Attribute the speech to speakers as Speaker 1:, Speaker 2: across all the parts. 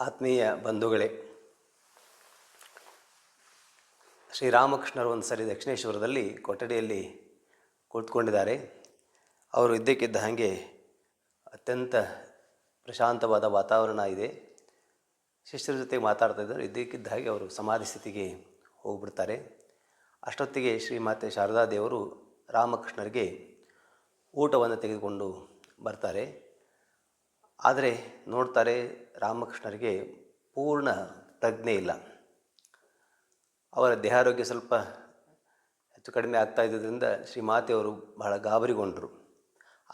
Speaker 1: ಆತ್ಮೀಯ ಬಂಧುಗಳೇ, ಶ್ರೀರಾಮಕೃಷ್ಣರು ಒಂದು ಸರಿ ದಕ್ಷಿಣೇಶ್ವರದಲ್ಲಿ ಕೊಠಡಿಯಲ್ಲಿ ಕುಳಿತುಕೊಂಡಿದ್ದಾರೆ ಅವರು ಇದ್ದಕ್ಕಿದ್ದ ಹಾಗೆ ಅತ್ಯಂತ ಪ್ರಶಾಂತವಾದ ವಾತಾವರಣ ಇದೆ. ಶಿಷ್ಯರ ಜೊತೆಗೆ ಮಾತಾಡ್ತಾ ಇದ್ದರು. ಇದ್ದಕ್ಕಿದ್ದ ಹಾಗೆ ಅವರು ಸಮಾಧಿ ಸ್ಥಿತಿಗೆ ಹೋಗ್ಬಿಡ್ತಾರೆ. ಅಷ್ಟೊತ್ತಿಗೆ ಶ್ರೀಮಾತೆ ಶಾರದಾ ದೇವರು ರಾಮಕೃಷ್ಣರಿಗೆ ಊಟವನ್ನು ತೆಗೆದುಕೊಂಡು ಬರ್ತಾರೆ. ಆದರೆ ನೋಡ್ತಾರೆ ರಾಮಕೃಷ್ಣರಿಗೆ ಪೂರ್ಣ ಪ್ರಜ್ಞೆ ಇಲ್ಲ. ಅವರ ದೇಹಾರೋಗ್ಯ ಸ್ವಲ್ಪ ಹೆಚ್ಚು ಕಡಿಮೆ ಆಗ್ತಾ ಇದ್ದುದರಿಂದ ಶ್ರೀಮಾತೆಯವರು ಬಹಳ ಗಾಬರಿಗೊಂಡರು.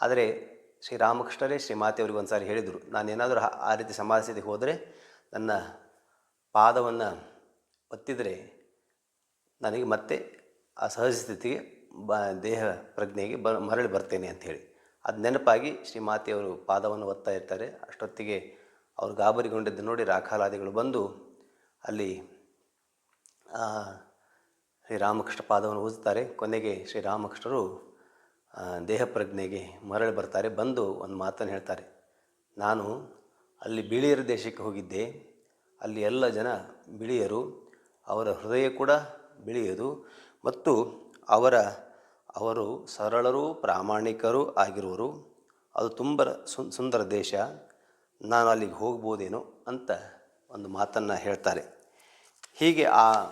Speaker 1: ಆದರೆ ಶ್ರೀರಾಮಕೃಷ್ಣರೇ ಶ್ರೀಮಾತೆಯವರಿಗೆ ಒಂದು ಸಾರಿ ಹೇಳಿದರು, ನಾನೇನಾದರೂ ಆ- ರೀತಿ ಸಮಾಜ ಹೋದರೆ ನನ್ನ ಪಾದವನ್ನು ಒತ್ತಿದರೆ ನನಗೆ ಮತ್ತೆ ಆ ಸಹಜ ಸ್ಥಿತಿಗೆ ಬ ದೇಹ ಪ್ರಜ್ಞೆಗೆ ಬ ಮರಳಿ ಬರ್ತೇನೆ ಅಂಥೇಳಿ ಅದು ನೆನಪಾಗಿ ಶ್ರೀಮಾತೆಯವರು ಪಾದವನ್ನು ಒತ್ತಾ ಇರ್ತಾರೆ. ಅಷ್ಟೊತ್ತಿಗೆ ಅವರು ಗಾಬರಿಗೊಂಡಿದ್ದು ನೋಡಿ ರಾಖಾಲಾದಿಗಳು ಬಂದು ಅಲ್ಲಿ ಶ್ರೀರಾಮಕೃಷ್ಣ ಪಾದವನ್ನು ಊದುತ್ತಾರೆ ಕೊನೆಗೆ ಶ್ರೀರಾಮಕೃಷ್ಣರು ರಾಮಕೃಷ್ಣರು ದೇಹ ಪ್ರಜ್ಞೆಗೆ ಮರಳಿ ಬರ್ತಾರೆ. ಬಂದು ಒಂದು ಮಾತನ್ನು ಹೇಳ್ತಾರೆ. ನಾನು ಅಲ್ಲಿ ಬಿಳಿಯರ ದೇಶಕ್ಕೆ ಹೋಗಿದ್ದೆ. ಅಲ್ಲಿ ಎಲ್ಲ ಜನ ಬಿಳಿಯರು. ಅವರ ಹೃದಯ ಕೂಡ ಬಿಳಿಯದು. ಮತ್ತು ಅವರ ಅವರು ಸರಳರು, ಪ್ರಾಮಾಣಿಕರು ಆಗಿರುವರು. ಅದು ತುಂಬ ಸುಂದರ ದೇಶ. ನಾನು ಅಲ್ಲಿಗೆ ಹೋಗ್ಬೋದೇನೋ ಅಂತ ಒಂದು ಮಾತನ್ನು ಹೇಳ್ತಾರೆ. ಹೀಗೆ ಆ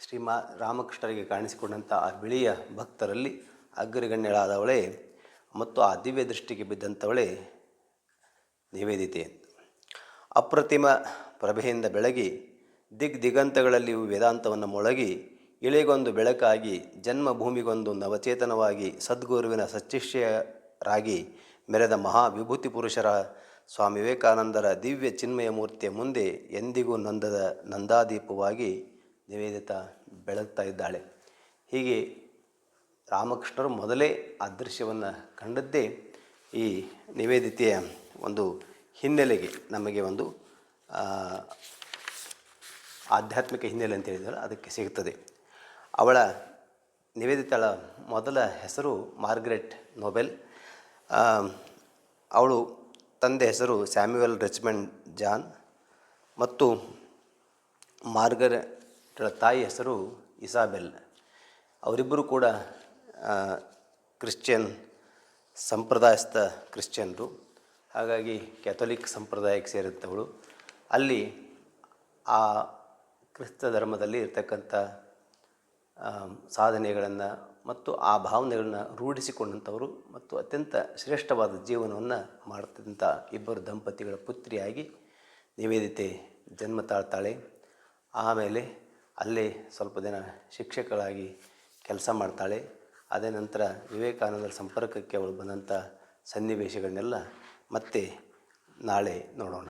Speaker 1: ಶ್ರೀಮಾ, ರಾಮಕೃಷ್ಣರಿಗೆ ಕಾಣಿಸಿಕೊಂಡಂಥ ಆ ಬಿಳಿಯ ಭಕ್ತರಲ್ಲಿ ಅಗ್ರಗಣ್ಯಳಾದವಳೇ ಮತ್ತು ಆ ದಿವ್ಯ ದೃಷ್ಟಿಗೆ ಬಿದ್ದಂಥವಳೆ ನಿವೇದಿತೆ. ಅಪ್ರತಿಮ ಪ್ರಭೆಯಿಂದ ಬೆಳಗಿ ದಿಗ್ ದಿಗಂತಗಳಲ್ಲಿ ವೇದಾಂತವನ್ನು ಮೊಳಗಿ ಇಳೆಗೊಂದು ಬೆಳಕಾಗಿ ಜನ್ಮಭೂಮಿಗೊಂದು ನವಚೇತನವಾಗಿ, ಸದ್ಗುರುವಿನ ಸಚ್ಚಿಷ್ಯರಾಗಿ ಮೆರೆದ ಮಹಾ ವಿಭೂತಿ ಪುರುಷರ ಸ್ವಾಮಿ ವಿವೇಕಾನಂದರ ದಿವ್ಯ ಚಿನ್ಮಯ ಮೂರ್ತಿಯ ಮುಂದೆ ಎಂದಿಗೂ ನಂದದ ನಂದಾದೀಪವಾಗಿ ನಿವೇದಿತ ಬೆಳಗ್ತಾ ಇದ್ದಾಳೆ. ಹೀಗೆ ರಾಮಕೃಷ್ಣರು ಮೊದಲೇ ಆ ದೃಶ್ಯವನ್ನು ಕಂಡದ್ದೇ ಈ ನಿವೇದಿತೆಯ ಒಂದು ಹಿನ್ನೆಲೆಗೆ ನಮಗೆ ಒಂದು ಆಧ್ಯಾತ್ಮಿಕ ಹಿನ್ನೆಲೆ ಅಂತ ಹೇಳಿದರೆ ಅದಕ್ಕೆ ಸಿಗುತ್ತದೆ ಅವಳ ನಿವೇದಿತಳ ಮೊದಲ ಹೆಸರು ಮಾರ್ಗ್ರೆಟ್ ನೊಬೆಲ್. ಅವಳು ತಂದೆ ಹೆಸರು ಸ್ಯಾಮ್ಯುವೆಲ್ ರೆಚ್ಮೆಂಡ್ ಜಾನ್ ಮತ್ತು ಮಾರ್ಗರೆಟ್ಳ ತಾಯಿ ಹೆಸರು ಇಸಾಬೆಲ್. ಅವರಿಬ್ಬರು ಕೂಡ ಕ್ರಿಶ್ಚಿಯನ್ ಸಂಪ್ರದಾಯಸ್ಥ ಕ್ರಿಶ್ಚಿಯನ್ರು. ಹಾಗಾಗಿ ಕ್ಯಾಥೋಲಿಕ್ ಸಂಪ್ರದಾಯಕ್ಕೆ ಸೇರಿದ್ದವಳು ಅಲ್ಲಿ ಆ ಕ್ರಿಸ್ತ ಧರ್ಮದಲ್ಲಿ ಇರ್ತಕ್ಕಂಥ ಸಾಧನೆಗಳನ್ನು ಮತ್ತು ಆ ಭಾವನೆಗಳನ್ನ ರೂಢಿಸಿಕೊಂಡಂಥವರು ಮತ್ತು ಅತ್ಯಂತ ಶ್ರೇಷ್ಠವಾದ ಜೀವನವನ್ನು ಮಾಡ್ತಂಥ ಇಬ್ಬರು ದಂಪತಿಗಳ ಪುತ್ರಿಯಾಗಿ ನಿವೇದಿತೆ ಜನ್ಮ ತಾಳ್ತಾಳೆ. ಆಮೇಲೆ ಅಲ್ಲೇ ಸ್ವಲ್ಪ ದಿನ ಶಿಕ್ಷಕಳಾಗಿ ಕೆಲಸ ಮಾಡ್ತಾಳೆ. ಅದೇ ನಂತರ ವಿವೇಕಾನಂದರ ಸಂಪರ್ಕಕ್ಕೆ ಅವಳು ಬಂದಂಥ ಸನ್ನಿವೇಶಗಳನ್ನೆಲ್ಲ ಮತ್ತೆ ನಾಳೆ ನೋಡೋಣ.